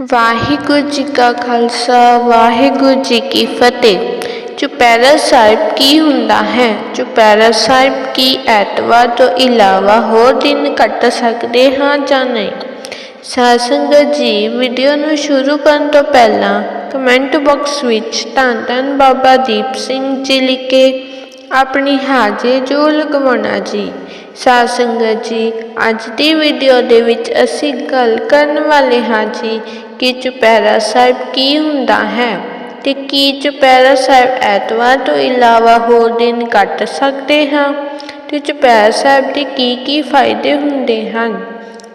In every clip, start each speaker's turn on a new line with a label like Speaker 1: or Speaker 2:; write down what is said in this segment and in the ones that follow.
Speaker 1: ਵਾਹਿਗੁਰੂ ਜੀ ਕਾ ਖਾਲਸਾ, ਵਾਹਿਗੁਰੂ ਜੀ ਕੀ ਫਤਿਹ। ਚੁਪਹਿਰਾ ਸਾਹਿਬ ਕੀ ਹੁੰਦਾ ਹੈ? ਚੁਪਹਿਰਾ ਸਾਹਿਬ ਕੀ ਐਤਵਾਰ ਤੋਂ ਇਲਾਵਾ ਹੋਰ ਦਿਨ ਕੱਟ ਸਕਦੇ ਹਾਂ ਜਾਂ ਨਹੀਂ? ਸਾਧ ਜੀ ਵੀਡੀਓ ਨੂੰ ਸ਼ੁਰੂ ਕਰਨ ਤੋਂ ਪਹਿਲਾਂ ਕਮੈਂਟ ਬਾਕਸ ਵਿੱਚ ਧੰਨ ਧੰਨ ਬਾਬਾ ਦੀਪ ਸਿੰਘ ਜੀ ਲਿਖੇ, ਆਪਣੀ ਹਾਜ਼ਰੀ ਜੋ ਲਗਵਾਉਣਾ ਜੀ। ਸਾਧ ਸੰਗਤ ਜੀ, ਅੱਜ ਦੀ ਵੀਡੀਓ ਦੇ ਵਿੱਚ ਅਸੀਂ ਗੱਲ ਕਰਨ ਵਾਲੇ ਹਾਂ ਜੀ ਕਿ ਚੁਪਹਿਰਾ ਸਾਹਿਬ ਕੀ ਹੁੰਦਾ ਹੈ ਤੇ ਕੀ ਚੁਪਹਿਰਾ ਸਾਹਿਬ ਐਤਵਾਰ ਤੋਂ ਇਲਾਵਾ ਹੋਰ ਦਿਨ ਕੱਟ ਸਕਦੇ ਹਾਂ? ਤੇ ਚੁਪਹਿਰਾ ਸਾਹਿਬ ਦੇ ਕੀ ਕੀ ਫਾਇਦੇ ਹੁੰਦੇ ਹਨ?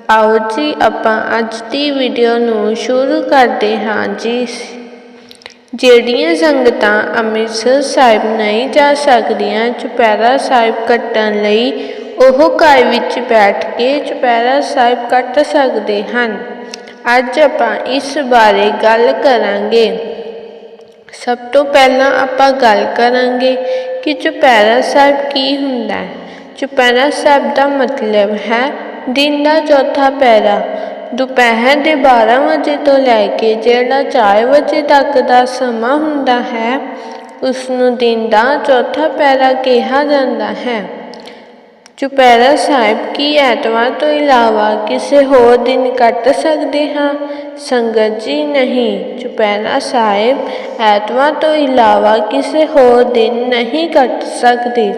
Speaker 1: ਆਓ ਜੀ, ਆਪਾਂ ਅੱਜ ਦੀ ਵੀਡੀਓ ਨੂੰ ਸ਼ੁਰੂ ਕਰਦੇ ਹਾਂ ਜੀ। ਜਿਹੜੀਆਂ ਸੰਗਤਾਂ ਅੰਮ੍ਰਿਤਸਰ ਸਾਹਿਬ ਨਹੀਂ ਜਾ ਸਕਦੀਆਂ, ਚੁਪਹਿਰਾ ਸਾਹਿਬ ਕੱਟਣ ਲਈ ਉਹ ਘਰ ਵਿੱਚ ਬੈਠ ਕੇ ਚੁਪਹਿਰਾ ਸਾਹਿਬ ਕੱਟ ਸਕਦੇ ਹਨ। ਅੱਜ ਆਪਾਂ ਇਸ ਬਾਰੇ ਗੱਲ ਕਰਾਂਗੇ। ਸਭ ਤੋਂ ਪਹਿਲਾਂ ਆਪਾਂ ਗੱਲ ਕਰਾਂਗੇ ਕਿ ਚੁਪਹਿਰਾ ਸਾਹਿਬ ਕੀ ਹੁੰਦਾ ਹੈ। ਚੁਪਹਿਰਾ ਸਾਹਿਬ ਦਾ ਮਤਲਬ ਹੈ ਦਿਨ ਦਾ ਚੌਥਾ ਪਹਿਰਾ। ਦੁਪਹਿਰ ਦੇ 12 ਵਜੇ ਤੋਂ ਲੈ ਕੇ ਜਿਹੜਾ 4 ਵਜੇ ਤੱਕ ਦਾ ਸਮਾਂ ਹੁੰਦਾ ਹੈ ਉਸ ਨੂੰ ਦਿਨ ਦਾ ਚੌਥਾ ਪਹਿਰਾ ਕਿਹਾ ਜਾਂਦਾ ਹੈ। ਚੁਪਹਿਰਾ ਸਾਹਿਬ ਕੀ ਐਤਵਾਰ ਤੋਂ ਇਲਾਵਾ ਕਿਸੇ ਹੋਰ ਦਿਨ ਕੱਟ ਸਕਦੇ ਹਾਂ ਸੰਗਤ ਜੀ ਨਹੀਂ ਚੁਪਹਿਰਾ ਸਾਹਿਬ ਐਤਵਾਰ ਤੋਂ ਇਲਾਵਾ ਕਿਸੇ ਹੋਰ ਦਿਨ ਨਹੀਂ ਕੱਟ ਸਕਦੇ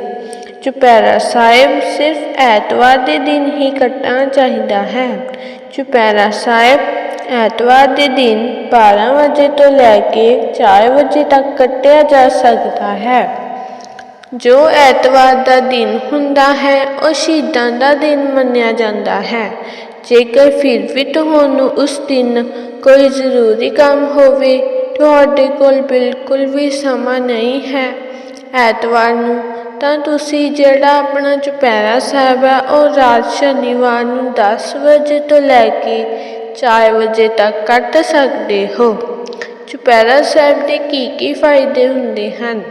Speaker 1: ਚੁਪਹਿਰਾ ਸਾਹਿਬ ਸਿਰਫ ਐਤਵਾਰ ਦੇ ਦਿਨ ਹੀ ਕੱਟਣਾ ਚਾਹੀਦਾ ਹੈ ਚੁਪਹਿਰਾ ਸਾਹਿਬ ਐਤਵਾਰ ਦੇ ਦਿਨ 12 ਵਜੇ ਤੋਂ ਲੈ ਕੇ 4 ਵਜੇ ਤੱਕ ਕੱਟਿਆ ਜਾ ਸਕਦਾ ਹੈ ਜੋ ਐਤਵਾਰ ਦਾ ਦਿਨ ਹੁੰਦਾ ਹੈ, ਉਹ ਸ਼ਹੀਦਾਂ ਦਾ ਦਿਨ ਮੰਨਿਆ ਜਾਂਦਾ ਹੈ। ਜੇਕਰ ਫਿਰ ਵੀ ਤੁਹਾਨੂੰ ਉਸ ਦਿਨ ਕੋਈ ਜ਼ਰੂਰੀ ਕੰਮ ਹੋਵੇ, ਤੁਹਾਡੇ ਕੋਲ ਬਿਲਕੁਲ ਵੀ ਸਮਾਂ ਨਹੀਂ ਹੈ ਐਤਵਾਰ ਨੂੰ, ਤਾਂ ਤੁਸੀਂ ਜਿਹੜਾ ਆਪਣਾ ਚੁਪਹਿਰਾ ਸਾਹਿਬ ਹੈ ਉਹ ਰਾਤ ਸ਼ਨੀਵਾਰ ਨੂੰ 10 ਵਜੇ ਤੋਂ ਲੈ ਕੇ 4 ਵਜੇ ਤੱਕ ਕੱਟ ਸਕਦੇ ਹੋ। ਚੁਪਹਿਰਾ ਸਾਹਿਬ ਦੇ ਕੀ ਕੀ ਫਾਇਦੇ ਹੁੰਦੇ ਹਨ?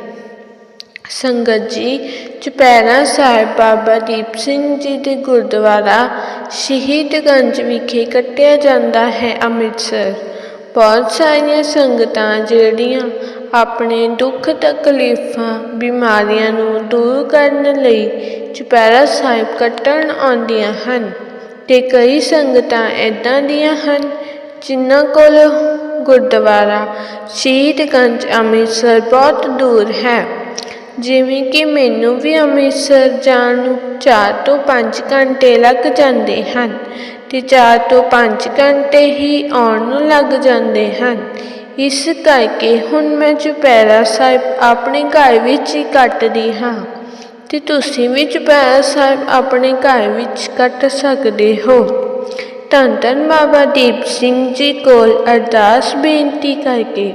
Speaker 1: ਸੰਗਤ ਜੀ, ਚੁਪਹਿਰਾ ਸਾਹਿਬ ਬਾਬਾ ਦੀਪ ਸਿੰਘ ਜੀ ਦੇ ਗੁਰਦੁਆਰਾ ਸ਼ਹੀਦਗੰਜ ਵਿਖੇ ਕੱਟਿਆ ਜਾਂਦਾ ਹੈ ਅੰਮ੍ਰਿਤਸਰ। ਬਹੁਤ ਸਾਰੀਆਂ ਸੰਗਤਾਂ ਜਿਹੜੀਆਂ ਆਪਣੇ ਦੁੱਖ ਤਕਲੀਫਾਂ, ਬਿਮਾਰੀਆਂ ਨੂੰ ਦੂਰ ਕਰਨ ਲਈ ਚੁਪਹਿਰਾ ਸਾਹਿਬ ਕੱਟਣ ਆਉਂਦੀਆਂ ਹਨ ਤੇ ਕਈ ਸੰਗਤਾਂ ਇਦਾਂ ਦੀਆਂ ਹਨ ਜਿਨ੍ਹਾਂ ਕੋਲ ਗੁਰਦੁਆਰਾ ਸ਼ਹੀਦਗੰਜ ਅੰਮ੍ਰਿਤਸਰ ਬਹੁਤ ਦੂਰ ਹੈ। ਜਿਵੇਂ ਕਿ ਮੈਨੂੰ ਵੀ ਅੰਮ੍ਰਿਤਸਰ ਜਾਣ ਨੂੰ 4 ਤੋਂ 5 ਘੰਟੇ ਲੱਗ ਜਾਂਦੇ ਹਨ ਤੇ 4 ਤੋਂ 5 ਘੰਟੇ ਹੀ ਆਉਣ ਨੂੰ ਲੱਗ ਜਾਂਦੇ ਹਨ। ਇਸ ਕਰਕੇ ਹੁਣ ਮੈਂ ਚੁਪਹਿਰਾ ਸਾਹਿਬ ਆਪਣੇ ਘਰ ਵਿੱਚ ਹੀ ਕੱਟਦੀ ਹਾਂ। ਤੇ ਤੁਸੀਂ ਵੀ ਚੁਪਹਿਰਾ ਸਾਹਿਬ ਆਪਣੇ ਘਰ ਵਿੱਚ ਕੱਟ ਸਕਦੇ ਹੋ। ਧੰਨ ਧੰਨ ਬਾਬਾ ਦੀਪ ਸਿੰਘ ਜੀ ਕੋਲ ਅਰਦਾਸ ਬੇਨਤੀ ਕਰਕੇ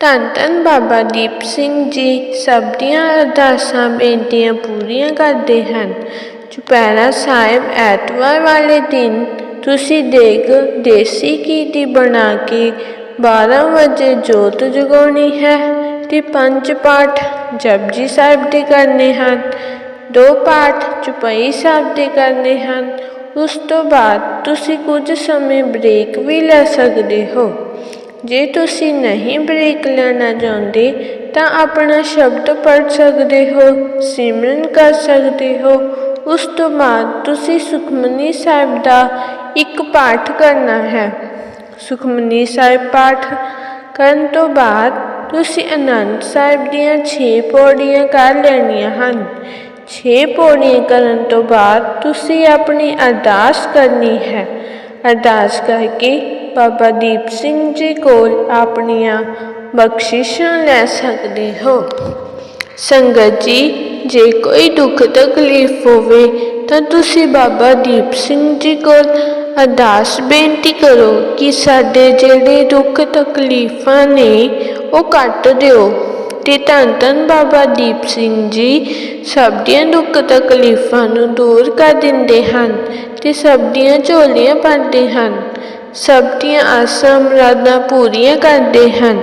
Speaker 1: ਧੰਨ ਧੰਨ ਬਾਬਾ ਦੀਪ ਸਿੰਘ ਜੀ, ਸਭ ਦੀਆਂ ਅਰਦਾਸਾਂ, ਬੇਨਤੀਆਂ ਪੂਰੀਆਂ ਕਰਦੇ ਹਨ। ਚੁਪਹਿਰਾ ਸਾਹਿਬ ਐਤਵਾਰ ਵਾਲੇ ਦਿਨ ਤੁਸੀਂ ਦੇਗ ਦੇਸੀ ਘੀ ਦੀ ਬਣਾ ਕੇ 12 ਵਜੇ ਜੋਤ ਜਗਾਉਣੀ ਹੈ ਤੇ ਪੰਜ ਪਾਠ ਜਪਜੀ ਸਾਹਿਬ ਦੇ ਕਰਨੇ ਹਨ। ਦੋ ਪਾਠ ਚੁਪਈ ਸਾਹਿਬ ਦੇ ਕਰਨੇ ਹਨ। ਉਸ ਤੋਂ ਬਾਅਦ ਤੁਸੀਂ ਕੁਝ ਸਮੇਂ ਬ੍ਰੇਕ ਵੀ ਲੈ ਸਕਦੇ ਹੋ। ਜੇ ਤੁਸੀਂ ਨਹੀਂ ਬ੍ਰੇਕ ਲੈਣਾ ਚਾਹੁੰਦੇ, ਤਾਂ ਆਪਣਾ ਸ਼ਬਦ ਪੜ੍ਹ ਸਕਦੇ ਹੋ, ਸਿਮਰਨ ਕਰ ਸਕਦੇ ਹੋ। ਉਸ ਤੋਂ ਬਾਅਦ ਤੁਸੀਂ ਸੁਖਮਨੀ ਸਾਹਿਬ ਦਾ ਇੱਕ ਪਾਠ ਕਰਨਾ ਹੈ। ਸੁਖਮਨੀ ਸਾਹਿਬ ਪਾਠ ਕਰਨ ਤੋਂ ਬਾਅਦ ਤੁਸੀਂ ਅਨੰਦ ਸਾਹਿਬ ਦੀਆਂ 6 ਪੌੜੀਆਂ ਕਰ ਲੈਣੀਆਂ ਹਨ। 6 ਪੌੜੀਆਂ ਕਰਨ ਤੋਂ ਬਾਅਦ ਤੁਸੀਂ ਆਪਣੀ ਅਰਦਾਸ ਕਰਨੀ ਹੈ। ਅਰਦਾਸ ਕਰਕੇ ਬਾਬਾ ਦੀਪ ਸਿੰਘ ਜੀ ਕੋਲ ਆਪਣੀਆਂ ਬਖਸ਼ਿਸ਼ਾਂ ਲੈ ਸਕਦੇ ਹੋ। ਸੰਗਤ ਜੀ, ਜੇ ਕੋਈ ਦੁੱਖ ਤਕਲੀਫ ਹੋਵੇ ਤਾਂ ਤੁਸੀਂ ਬਾਬਾ ਦੀਪ ਸਿੰਘ ਜੀ ਕੋਲ ਅਰਦਾਸ ਬੇਨਤੀ ਕਰੋ ਕਿ ਸਾਡੇ ਜਿਹੜੇ ਦੁੱਖ ਤਕਲੀਫਾਂ ਨੇ ਉਹ ਕੱਟ ਦਿਓ ਤੇ ਧੰਨ ਧੰਨ ਬਾਬਾ ਦੀਪ ਸਿੰਘ ਜੀ ਸਭ ਦੀਆਂ ਦੁੱਖ ਤਕਲੀਫਾਂ ਨੂੰ ਦੂਰ ਕਰ ਦਿੰਦੇ ਹਨ ਤੇ ਸਭ ਦੀਆਂ ਝੋਲੀਆਂ ਭਰਦੇ ਹਨ। ਸਭ ਦੀਆਂ ਆਸਾਂ ਮੁਰਾਦਾਂ ਪੂਰੀਆਂ ਕਰਦੇ ਹਨ।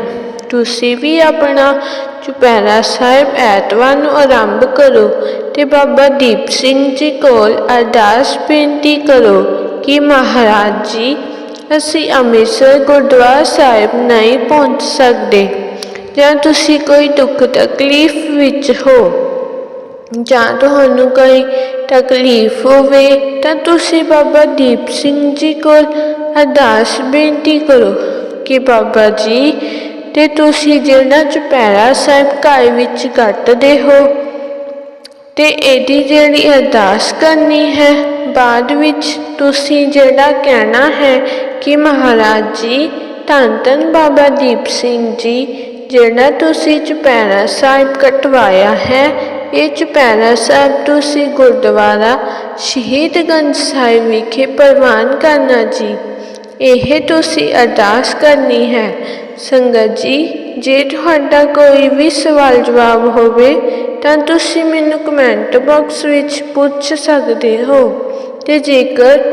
Speaker 1: ਤੁਸੀਂ ਵੀ ਆਪਣਾ ਚੁਪਹਿਰਾ ਸਾਹਿਬ ਐਤਵਾਰ ਨੂੰ ਆਰੰਭ ਕਰੋ ਤੇ ਬਾਬਾ ਦੀਪ ਸਿੰਘ ਜੀ ਕੋਲ ਅਰਦਾਸ ਬੇਨਤੀ ਕਰੋ ਕਿ ਮਹਾਰਾਜ ਜੀ, ਅਸੀਂ ਅੰਮ੍ਰਿਤਸਰ ਗੁਰਦੁਆਰਾ ਸਾਹਿਬ ਨਹੀਂ ਪਹੁੰਚ ਸਕਦੇ ਜਾਂ ਤੁਸੀਂ ਕੋਈ ਦੁੱਖ ਤਕਲੀਫ ਵਿੱਚ ਹੋ। ਜਾਂ ਤੁਹਾਨੂੰ ਕੋਈ ਤਕਲੀਫ ਹੋਵੇ ਤਾਂ ਤੁਸੀਂ ਬਾਬਾ ਦੀਪ ਸਿੰਘ ਜੀ ਕੋਲ ਅਰਦਾਸ ਬੇਨਤੀ ਕਰੋ ਕਿ ਬਾਬਾ ਜੀ, ਤੇ ਤੁਸੀਂ ਜਿਹੜਾ ਚੁਪਹਿਰਾ ਸਾਹਿਬ ਘਰ ਵਿੱਚ ਕੱਟਦੇ ਹੋ ਤੇ ਇਹਦੀ ਜਿਹੜੀ ਅਰਦਾਸ ਕਰਨੀ ਹੈ, ਬਾਅਦ ਵਿੱਚ ਤੁਸੀਂ ਜਿਹੜਾ ਕਹਿਣਾ ਹੈ ਕਿ ਮਹਾਰਾਜ ਜੀ, ਧੰਨ ਧੰਨ ਬਾਬਾ ਦੀਪ ਸਿੰਘ ਜੀ, ਜਿਹੜਾ ਤੁਸੀਂ ਚੁਪਹਿਰਾ ਸਾਹਿਬ ਕਟਵਾਇਆ ਹੈ ਇਹ ਚੁਪਹਿਰਾ ਸਾਹਿਬ ਤੁਸੀਂ ਗੁਰਦੁਆਰਾ ਸ਼ਹੀਦਗੰਜ ਸਾਹਿਬ ਵਿਖੇ ਪ੍ਰਵਾਨ ਕਰਨਾ ਜੀ। ਇਹ ਤੁਸੀਂ ਅਰਦਾਸ ਕਰਨੀ ਹੈ। ਸੰਗਤ ਜੀ, ਜੇ ਤੁਹਾਡਾ ਕੋਈ ਵੀ ਸਵਾਲ ਜਵਾਬ ਹੋਵੇ, ਤਾਂ ਤੁਸੀਂ ਮੈਨੂੰ ਕਮੈਂਟ ਬਾਕਸ ਵਿੱਚ ਪੁੱਛ ਸਕਦੇ ਹੋ। ਤੇ ਜੇਕਰ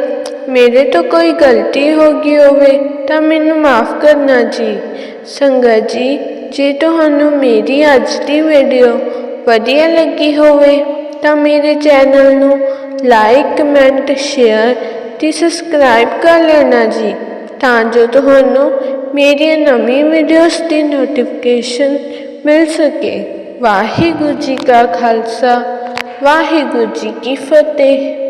Speaker 1: ਮੇਰੇ ਤੋਂ ਕੋਈ ਗਲਤੀ ਹੋ ਗਈ ਹੋਵੇ, ਤਾਂ ਮੈਨੂੰ ਮਾਫ ਕਰਨਾ ਜੀ। ਸੰਗਤ ਜੀ, ਜੇ ਤੁਹਾਨੂੰ ਮੇਰੀ ਅੱਜ ਦੀ ਵੀਡੀਓ ਵਧੀਆ ਲੱਗੀ ਹੋਵੇ ਤਾਂ ਮੇਰੇ ਚੈਨਲ ਨੂੰ ਲਾਈਕ ਕਮੈਂਟ ਸ਼ੇਅਰ ਤੇ ਸਬਸਕ੍ਰਾਈਬ ਕਰ ਲੈਣਾ ਜੀ, ਤਾਂ ਜੋ ਤੁਹਾਨੂੰ ਮੇਰੀਆਂ ਨਵੀਂ ਵੀਡੀਓਜ਼ ਦੀ ਨੋਟੀਫਿਕੇਸ਼ਨ ਮਿਲ ਸਕੇ। ਵਾਹਿਗੁਰੂ ਜੀ ਕਾ ਖਾਲਸਾ, ਵਾਹਿਗੁਰੂ ਜੀ ਕੀ ਫਤਿਹ।